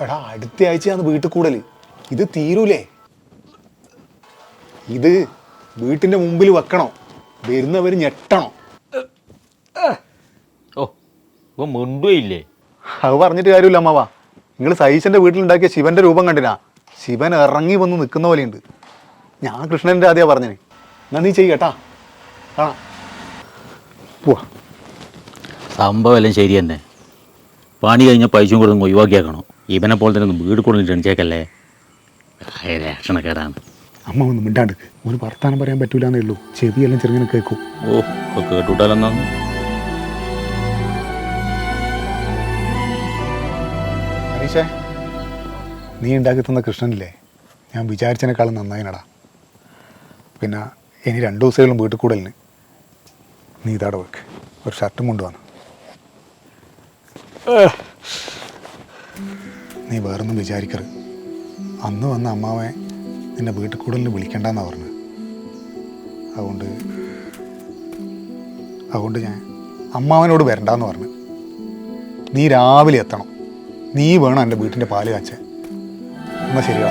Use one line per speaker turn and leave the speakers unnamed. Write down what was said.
എടാ അടുത്ത ആഴ്ചയാണ് വീട്ടിൽ കൂടൽ ഇത് തീരൂലേ? ഇത് വീട്ടിന്റെ മുമ്പിൽ വെക്കണോ? വരുന്നവർ ഞെട്ടണോ?
ഓ ഇപ്പൊ ഇല്ലേ
അത് പറഞ്ഞിട്ട് കാര്യമില്ല അമ്മാവാ. നിങ്ങൾ സൈശന്റെ വീട്ടിലുണ്ടാക്കിയ ശിവന്റെ രൂപം കണ്ടിനാ? ശിവൻ ഇറങ്ങി വന്ന് നിൽക്കുന്ന പോലെയുണ്ട്. ഞാൻ കൃഷ്ണന്റെ ആദ്യം പറഞ്ഞത്. എന്നാ നീ ചെയ്യട്ടാ കാണാം. പോവാ.
സംഭവം എല്ലാം ശരി തന്നെ. പണി കഴിഞ്ഞ പൈസയും കൊടുത്ത് ഒഴിവാക്കിയാക്കണോ. ഇവനെ പോലെ തന്നെ ഒന്ന് വീട് കൊടുത്ത് ക്ഷണിച്ചേക്കല്ലേ രക്ഷണക്കേടാണ്
അമ്മ ഒന്ന് മിണ്ടാണ്ട്. ഒരു വർത്താനം പറയാൻ പറ്റൂലെന്നേ ഉള്ളൂ. ചെവിയെല്ലാം ചെറുങ്ങനെ കേൾക്കും.
ഓ ഇപ്പൊ കേട്ടുവിട്ടാലെന്നാണ്
ഹരീഷേ നീ ഉണ്ടാക്കി തന്ന കൃഷ്ണനില്ലേ? ഞാൻ വിചാരിച്ചതിനേക്കാളും നന്നായിനടാ. പിന്നെ ഇനി രണ്ടു ദിവസങ്ങളും വീട്ടിൽ കൂടലിന്. നീ ഇതാടെ വെക്ക്. ഒരു ഷർട്ടും കൊണ്ടുവന്നു. നീ വേറൊന്നും വിചാരിക്കരുത്. അന്ന് വന്ന അമ്മാവെ നിന്നെ വീട്ടിൽ കൂടുതൽ വിളിക്കണ്ടെന്നാണ് പറഞ്ഞത്. അതുകൊണ്ട് അതുകൊണ്ട് ഞാൻ അമ്മാവനോട് വരണ്ടെന്ന് പറഞ്ഞു നീ രാവിലെ എത്തണം. നീ വേണം എന്റെ വീട്ടിന്റെ പാൽ കാച്ചാൻ. എന്നാൽ ശരിയാ.